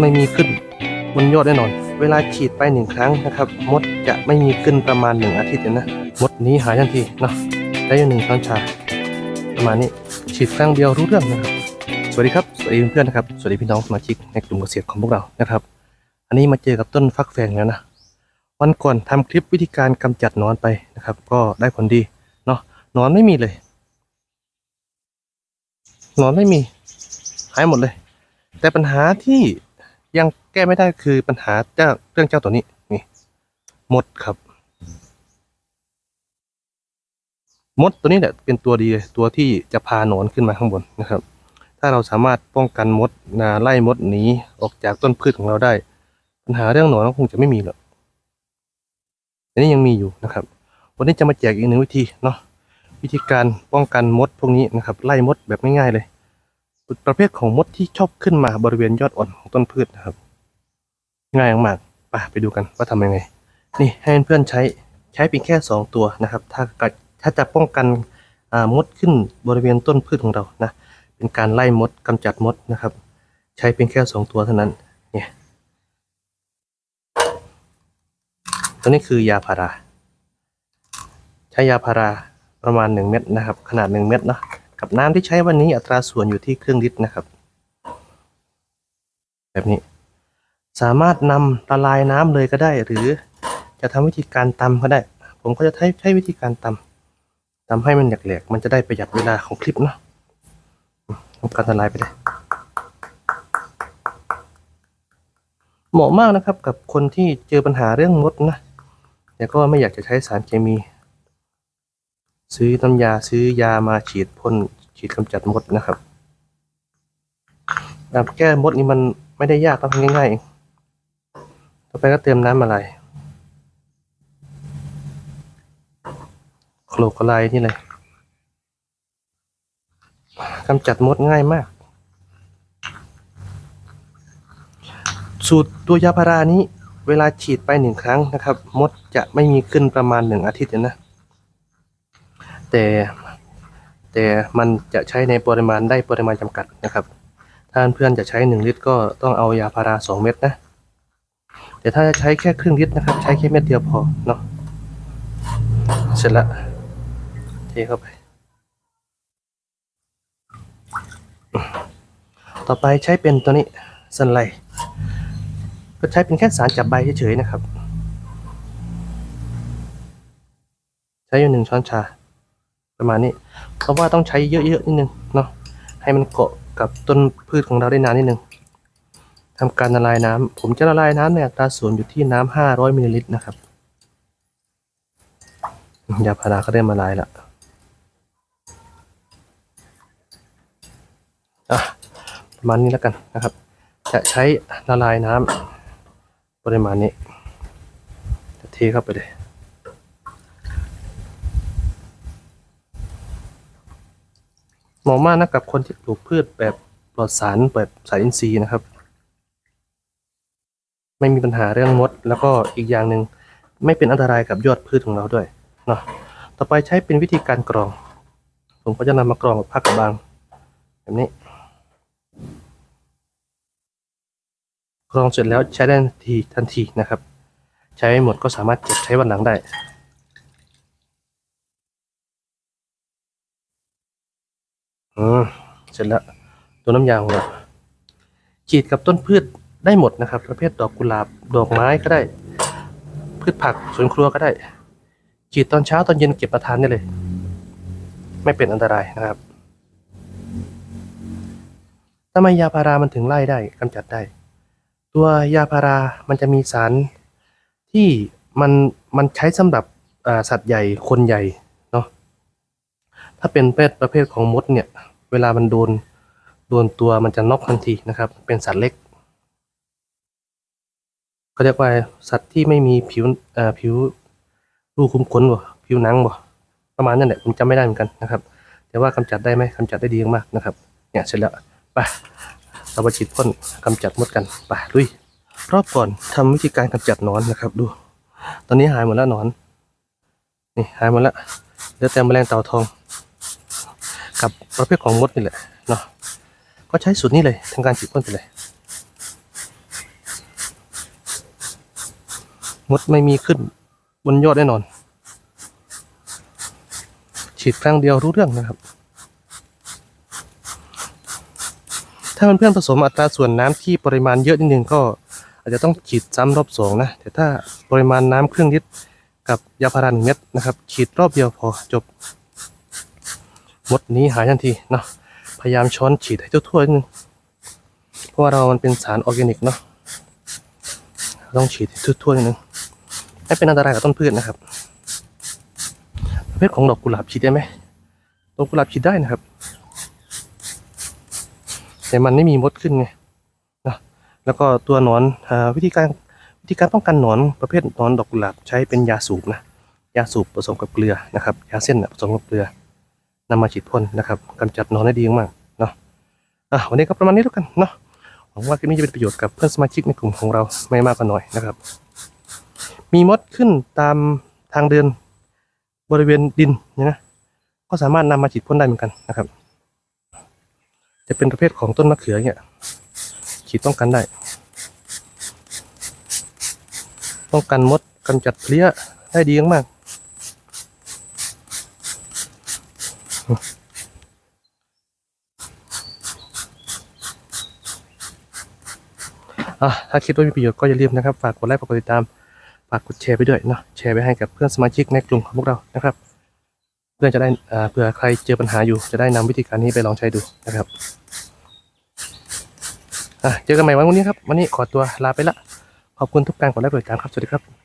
ไม่มีขึ้นบนยอดแน่นอน เวลาฉีดไปหนึ่งครั้งนะครับ มดจะไม่มีขึ้นประมาณหนึ่งอาทิตย์เลยนะ มดนี้หายทันทีเนาะได้ยู่หนึ่งช้อนชา ประมาณนี้ฉีดครั้งเดียวรู้เรื่องนะครับ สวัสดีครับสวัสดีเพื่อนๆนะครับสวัสดีพี่น้องสมาชิกในกลุ่มเกษตรของพวกเรานะครับ อันนี้มาเจอกับต้นฟักแฟงแล้วนะวันก่อนทำคลิปวิธีการกำจัดนอนไปนะครับ ก็ได้ผลดีเนาะนอนไม่มีเลยนอนไม่มีหายหมดเลย แต่ปัญหาที่ ยังแก้ไม่ได้คือปัญหาเจ้าเรื่องเจ้าตัวนี้นี่มดครับ มดตัวนี้แหละเป็นตัวดีตัวที่จะพาหนอนขึ้นมาข้างบนนะครับ ถ้าเราสามารถป้องกันมดนะไล่มดหนีออกจากต้นพืชของเราได้ ปัญหาเรื่องหนอนก็คงจะไม่มีหรอกอันนี้ยังมีอยู่นะครับ วันนี้จะมาแจกอีกหนึ่งวิธีเนาะวิธีการป้องกันมดพวกนี้นะครับ ไล่มดแบบง่ายๆเลย ประเภทของมดที่ชอบขึ้นมาบริเวณยอดอ่อนของต้นพืชนะครับ ง่ายมากไปไปดูกันว่าทำยังไง นี่ให้เพื่อนใช้ใช้เพียงแค่ 2 ตัวนะครับ ถ้ากัดถ้าจะป้องกันมดขึ้นบริเวณต้นพืชของเรานะเป็นการไล่มดกำจัดมดนะครับ ใช้เพียงแค่ 2 ตัวเท่านั้นเนี่ยตัวนี้คือยาพารา ใช้ยาพาราประมาณ 1 เม็ดนะครับ ขนาด 1 เม็ดเนาะ กับน้ำที่ใช้วันนี้อัตราส่วนอยู่ที่ครึ่งลิตรนะครับ แบบนี้ สามารถนำละลายน้ำเลยก็ได้ หรือจะทำวิธีการตำก็ได้ ผมก็จะใช้ใช้วิธีการตำตำให้มันแหลกๆมันจะได้ประหยัดเวลาของคลิปเนาะทำการละลายไปเลยเหมาะมากนะครับกับคนที่เจอปัญหาเรื่องมดนะแต่ก็ไม่อยากจะใช้สารเคมี ซื้อน้ำยาซื้อยามาฉีดพ่นฉีดกำจัดมดนะครับการแก้มดนี่มันไม่ได้ยากครับง่ายๆเองต่อไปก็เติมน้ำอะไรโคลกอะไลนี่เลยกำจัดมดง่ายมาก สูตรตัวยาพารานี้ เวลาฉีดไปหนึ่งครั้งนะครับ มดจะไม่มีขึ้นประมาณหนึ่งอาทิตย์นะ แต่แต่มันจะใช้ในปริมาณได้ปริมาณจำกัดนะครับ ถ้าเพื่อนจะใช้ 1 ลิตร ก็ต้องเอายาพารา 2 เม็ดนะ แต่ถ้าจะใช้แค่ครึ่งลิตรนะครับ ใช้แค่เม็ดเดียวพอเนาะ เสร็จละเทเข้าไป ต่อไปใช้เป็นตัวนี้สันไลก็ใช้เป็นแค่สารจับใบเฉยๆนะครับ ใช้อยู่หนึ่งช้อนชา ประมาณนี้เพราะว่าต้องใช้เยอะๆนิดนึงเนาะให้มันเกาะกับต้นพืชของเราได้นานนิดนึงทำการละลายน้ำผมจะละลายน้ำในอัตราส่วนอยู่ที่น้ำห้าร้อยมิลลิลิตรนะครับยาพาราก็ได้มาลายละอะประมาณนี้แล้วกันนะครับ จะใช้ละลายน้ำปริมาณนี้จะเทเข้าไปเลย เหมาะมากนะกับคนที่ปลูกพืชแบบปลอดสารแบบสารอินทรีย์นะครับ ไม่มีปัญหาเรื่องมด แล้วก็อีกอย่างหนึ่งไม่เป็นอันตรายกับยอดพืชของเราด้วยเนาะต่อไปใช้เป็นวิธีการกรอง ผมก็จะนำมากรองกับผ้ากระบางแบบนี้กรองเสร็จแล้วใช้ได้ทันทีทันทีนะครับ ใช้ไม่หมดก็สามารถเก็บใช้วันหลังได้ อืมเสร็จแล้วตัวน้ำยาของเราฉีดกับต้นพืชได้หมดนะครับ ประเภทดอกกุหลาบดอกไม้ก็ได้ พืชผักสวนครัวก็ได้ ฉีดตอนเช้าตอนเย็นเก็บประทานได้เลย ไม่เป็นอันตรายนะครับทำไมยาพารามันถึงไล่ได้กำจัดได้ ตัวยาพารามันจะมีสารที่มันมันใช้สำหรับสัตว์ใหญ่คนใหญ่เนาะถ้าเป็นเพศประเภทของมดเนี่ย เวลามันโดนโดนตัวมันจะน็อกทันทีนะครับ เป็นสัตว์เล็กเขาเรียกว่าสัตว์ที่ไม่มีผิวเอ่อผิวรูคุ้มขนบ่ผิวหนังบ่ประมาณนั้นแหละผมจำไม่ได้เหมือนกันนะครับ แต่ว่ากำจัดได้ไหมกำจัดได้ดีมากนะครับ เนี่ยเสร็จแล้วไปเราไปฉีดพ่นกำจัดมดกันไปลุยรอบก่อนทำวิธีการกำจัดนอนนะครับ ดู ตอนนี้หายหมดแล้วนอน นี่หายหมดแล้วเหลือแต่แมลงเต่าทอง กับประเภทของมดนี่แหละเนาะก็ใช้สูตรนี้เลยทางการฉีดพ่นไปเลยมดไม่มีขึ้นบนยอดแน่นอน ฉีดครั้งเดียวรู้เรื่องนะครับ ถ้าเพื่อนๆผสมอัตราส่วนน้ำที่ปริมาณเยอะนิดนึงก็อาจจะต้องฉีดซ้ำรอบสองนะ แต่ถ้าปริมาณน้ำเครื่องลิดกับยาพาราหนึ่งเม็ดนะครับ ฉีดรอบเดียวพอจบ มดนี้หายทันทีเนาะพยายามช้อนฉีดให้ทั่วๆนิดนึงเพราะว่าเรามันเป็นสารออร์แกนิกเนาะต้องฉีดทั่วๆนิดนึงไม่เป็นอันตรายกับต้นพืชนะครับประเภทของดอกกุหลาบฉีดได้ไหมดอกกุหลาบฉีดได้นะครับ แต่มันไม่มีมดขึ้นไงนะแล้วก็ตัวหนอนอวิธีการวิธีการป้องกันหนอนประเภทหนอนดอกกุหลาบใช้เป็นยาสูบนะยาสูบผสมกับเกลือนะครับยาเส้นผสมกับเกลือ นำมาฉีดพ่นนะครับกำจัดหนอนได้ดีมากเนาะอะวันนี้ก็ประมาณนี้แล้วกันเนาะหวังว่าคลิปนี้จะเป็นประโยชน์กับเพื่อนสมาชิกในกลุ่มของเราไม่มากก็น้อยนะครับ มีมดขึ้นตามทางเดินบริเวณดินเนี่ยนะก็สามารถนำมาฉีดพ่นได้เหมือนกันนะครับ จะเป็นประเภทของต้นมะเขือเนี่ยฉีดป้องกันได้ ป้องกันมดกำจัดเพลี้ยได้ดีมากอะ ถ้าคิดว่ามีประโยชน์ก็อย่าลืมนะครับ ฝากกดไลค์ ฝากกดติดตาม ฝากกดแชร์ไปด้วยเนาะ แชร์ไปให้กับเพื่อนสมาชิกในกลุ่มของพวกเรานะครับ เพื่อจะได้เผื่อใครเจอปัญหาอยู่ จะได้นำวิธีการนี้ไปลองใช้ดูนะครับเจอกันใหม่วันพรุ่งนี้ครับ วันนี้ขอตัวลาไปละ ขอบคุณทุกการกดไลค์กดติดตามครับ สวัสดีครับ